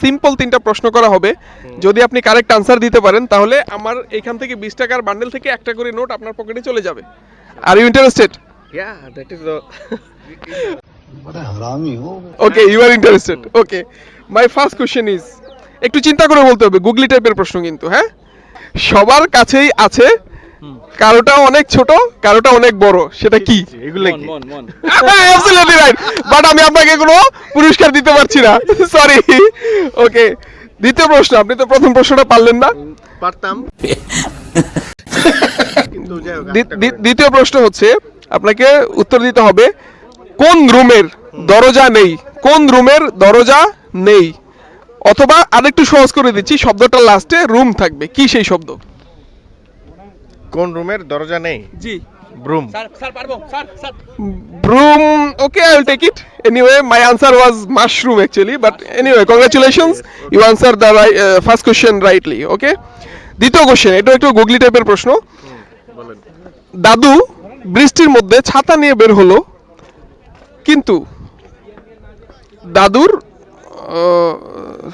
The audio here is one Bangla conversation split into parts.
সিম্পল তিনটা প্রশ্ন করা হবে। যদি আপনি কারেক্ট আনসার দিতে পারেন তাহলে আমার এখান থেকে বিশ টাকার বান্ডেল থেকে একটা করে নোট আপনার পকেটে চলে যাবে। Are you interested okay you are interested okay my first question is একটু চিন্তা করে বলতে হবে গুগলি টাইপের প্রশ্ন কিন্তু হ্যাঁ? সবার কাছেই আছে কারোটা অনেক ছোট কারোটা অনেক বড়। সেটা কি? এগুলো কি? অ্যাবসলিউটলি রাইট বাট আমি আপনাকে কোনো পুরস্কার দিতে পারছি না। সরি ওকে দ্বিতীয় প্রশ্ন আপনি তো প্রথম প্রশ্নটা পারলেন না। পারতাম। দ্বিতীয় প্রশ্ন হচ্ছে আপনাকে উত্তর দিতে হবে কোন রুমের দরজা নেই? কোন রুমের দরজা নেই? অথবা আরেকটু সহজ করে দিচ্ছি শব্দটা লাস্টে রুম থাকবে। কি সেই শব্দ? কোন রুমের দরজা নেই? জি। Broom. Broom okay I will take it anyway my answer was mushroom actually but anyway congratulations you answer the first question rightly okay দ্বিতীয় কোশ্চেন এটা একটু গুগলি টাইপের প্রশ্ন। দাদু বৃষ্টির মধ্যে ছাতা নিয়ে বের হলো কিন্তু দাদুর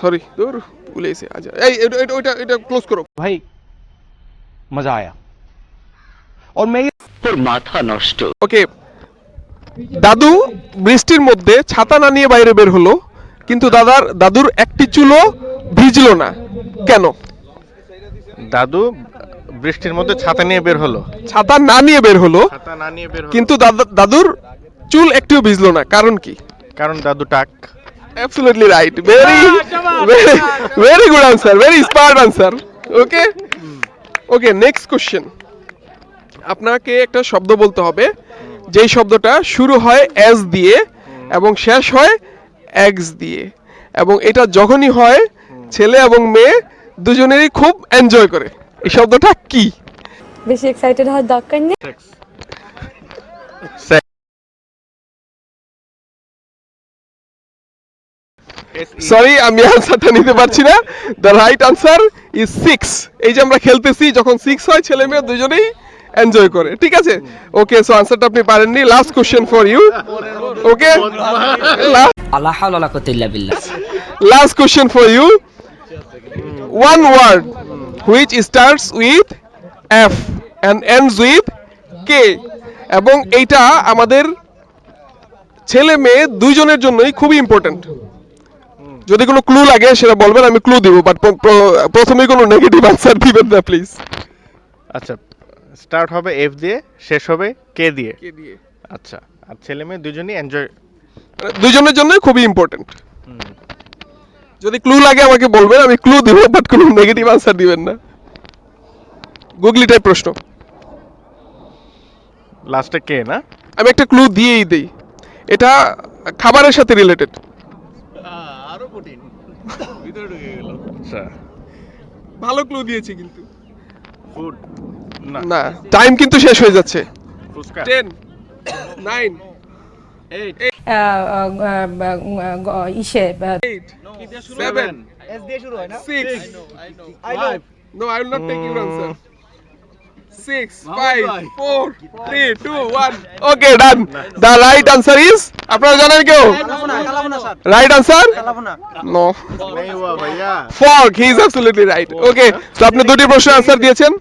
সরি দূর ভুলে আচ্ছা এই এটা এটা ক্লোজ করো। ভাই মজা আয়া। और मैं ये তোর মাথা নষ্ট ওকে দাদু বৃষ্টির মধ্যে ছাতা না নিয়ে বাইরে বের হলো কিন্তু দাদার দাদুর একটি চুলও ভিজলো না কেন দাদু বৃষ্টির মধ্যে ছাতা নিয়ে বের হলো ছাতা না নিয়ে বের হলো ছাতা না নিয়ে বের হলো কিন্তু দাদা দাদুর চুল একটিও ভিজলো না কারণ কি কারণ দাদু টাক absolutely right very very very good answer very smart answer okay okay next question আপনাকে একটা শব্দ বলতে হবে। যেই শব্দটা শুরু হয় এস দিয়ে এবং শেষ হয় এক্স দিয়ে। এবং এটা যখনই হয় ছেলে এবং মেয়ে দুজনেরই খুব এনজয় করে। এই শব্দটা কি? বেশি এক্সাইটেড হওয়ার দরকার নেই। সরি আমি আনসারটা নিতে পারছি না। The right answer is six এই যে আমরা খেলতেছি যখন সিক্স হয় ছেলে মেয়ে দুজনেই এনজয় করে। ঠিক আছে? ওকে সো আনসারটা আপনি পারেননি। Last question for you okay আল্লাহ হাওলা কুওয়াতা বিল্লাহ। Last question for you one word which starts with F and ends with K এবং এইটা আমাদের ছেলে মেয়ে দুইজনের জন্যই খুবই ইম্পর্ট্যান্ট যদি কোনো ক্লু লাগে সেটা বলবেন আমি ক্লু দিব বাট প্রথমেই কোনো নেগেটিভ আনসার দিবেন না প্লিজ আচ্ছা স্টার্ট হবে এফ দিয়ে শেষ হবে কে দিয়ে। কে দিয়ে। আচ্ছা আর ছেলে মেয়ে দুজনই এনজয় দুজনের জন্যই খুবই ইম্পর্ট্যান্ট যদি ক্লু লাগে আমাকে বলবেন আমি ক্লু দিব বাট কোনো নেগেটিভ আনসার দিবেন না। গুগলি টাইপ প্রশ্ন। লাস্টে কে না? আমি একটা ক্লু দিয়েই দেই। এটা খাবারের সাথে রিলেটেড আরও কঠিন। ভিতরে ঢুকে গেল আচ্ছা। ভালো ক্লু দিয়েছি কিন্তু। ফুড না। টাইম কিন্তু শেষ হয়ে যাচ্ছে। আপনারা জানেন কেউ? Right answer fog he is right okay তো আপনি দুটি প্রশ্নের আনসার দিয়েছেন।